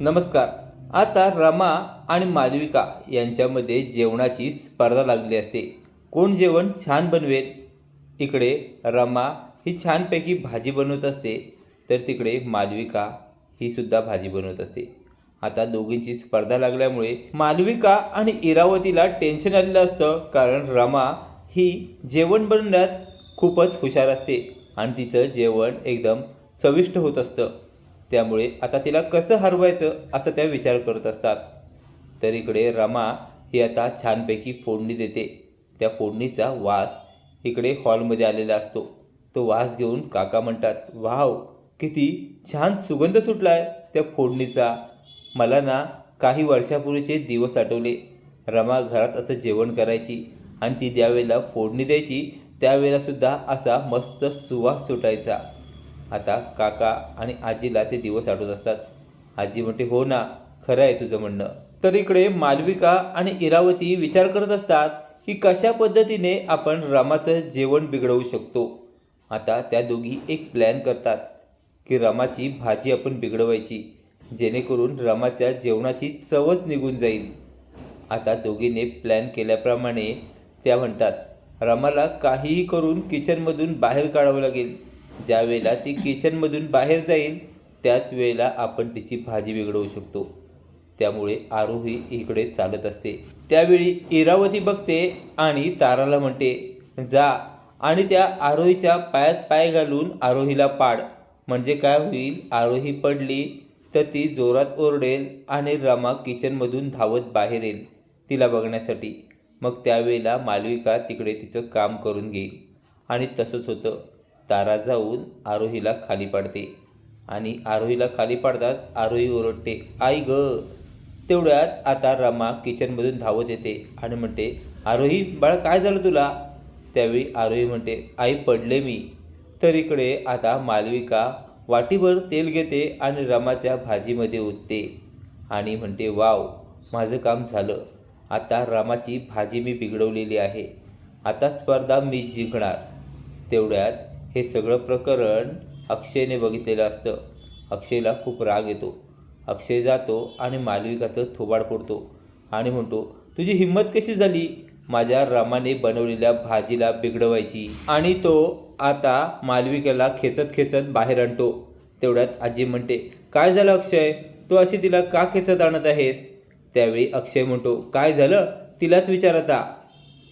नमस्कार. आता रमा आणि मालविका यांच्यामध्ये जेवणाची स्पर्धा लागली असते. कोण जेवण छान बनवेल? इकडे रमा ही छानपैकी भाजी बनवत असते. तर तिकडे मालविका ही सुद्धा भाजी बनवत असते. आता दोघींची स्पर्धा लागल्यामुळे मालविका आणि इरावतीला टेन्शन आलेलं असतं. कारण रमा ही जेवण बनवण्यात खूपच हुशार असते. आणि तिचं जेवण एकदम चविष्ट होत असतं. त्यामुळे आता तिला कसं हरवायचं असं त्या विचार करत असतात. तर इकडे रमा ही आता छानपैकी फोडणी देते. त्या फोडणीचा वास इकडे हॉलमध्ये आलेला असतो. तो वास घेऊन काका म्हणतात वाव किती छान सुगंध सुटला आहे त्या फोडणीचा. मला ना काही वर्षापूर्वीचे दिवस आठवले. रमा घरात असं जेवण करायची आणि ती ज्यावेळेला फोडणी द्यायची त्यावेळेलासुद्धा असा मस्त सुवास सुटायचा. आता काका आणि आजीला ते दिवस आठवत असतात. आजी म्हणते हो ना खरं आहे तुझं म्हणणं. तर इकडे मालविका आणि इरावती विचार करत असतात की कशा पद्धतीने आपण रमाचं जेवण बिघडवू शकतो. आता त्या दोघी एक प्लॅन करतात की रमाची भाजी आपण बिघडवायची जेणेकरून रमाच्या जेवणाची चवच निघून जाईल. आता दोघीने प्लॅन केल्याप्रमाणे त्या म्हणतात रमाला काहीही करून किचनमधून बाहेर काढावं लागेल. ज्या वेळेला ती किचनमधून बाहेर जाईल त्याच वेळेला आपण तिची भाजी बिघडवू शकतो. त्यामुळे आरोही इकडे चालत असते. त्यावेळी इरावती बघते आणि ताराला म्हणते जा. आणि त्या आरोहीच्या पायात पाय घालून आरोहीला पाड. म्हणजे काय होईल? आरोही पडली तर ती जोरात ओरडेल आणि रमा किचनमधून धावत बाहेर येईल तिला बघण्यासाठी. मग त्यावेळेला मालविका तिकडे तिचं काम करून घेईल. आणि तसंच होतं. तारा जाऊन आरोहीला खाली पाडते आणि आरोहीला खाली पाडताच आरोही ओरडते आई ग. तेवढ्यात आता रमा किचनमधून धावत येते आणि म्हणते आरोही बाळ काय झालं तुला? त्यावेळी आरोही म्हणते आई पडले मी. तर इकडे आता मालविका वाटीभर तेल घेते आणि रमाच्या भाजीमध्ये ओतते आणि म्हणते वाव माझं काम झालं. आता रमाची भाजी मी बिघडवलेली आहे. आता स्पर्धा मी जिंकणार. तेवढ्यात हे सगळं प्रकरण अक्षयने बघितलेलं असतं. अक्षयला खूप राग येतो. अक्षय जातो आणि मालविकाचं थोबाड फोडतो आणि म्हणतो तुझी हिंमत कशी झाली? माझ्या रामाने बनवलेल्या भाजीला बिघडवायची. आणि तो आता मालविकेला खेचत खेचत बाहेर आणतो. तेवढ्यात आजी म्हणते काय झालं अक्षय? तू अशी तिला का खेचत आणत आहेस? त्यावेळी अक्षय म्हणतो काय झालं? तिलाच विचारता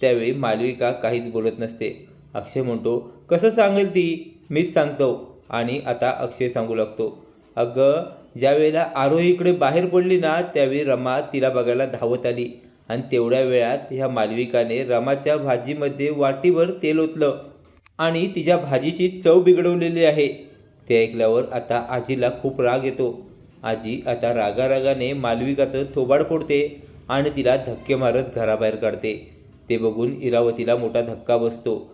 त्यावेळी मालविका काहीच बोलत नसते. अक्षय म्हणतो कसं सांगेल ती? मीच सांगतो. आणि आता अक्षय सांगू लागतो अगं ज्यावेळेला आरोहीकडे आरोही इकडे बाहेर पडली ना त्यावेळी रमा तिला बघायला धावत आली. आणि तेवढ्या वेळात ह्या मालविकाने रमाच्या भाजीमध्ये वाटीवर तेल ओतलं आणि तिच्या भाजीची चव बिघडवलेली आहे. ते ऐकल्यावर आता आजीला खूप राग येतो. आजी आता रागारागाने मालविकाचं थोबाड फोडते आणि तिला धक्के मारत घराबाहेर काढते. ते बघून इरावतीला मोठा धक्का बसतो.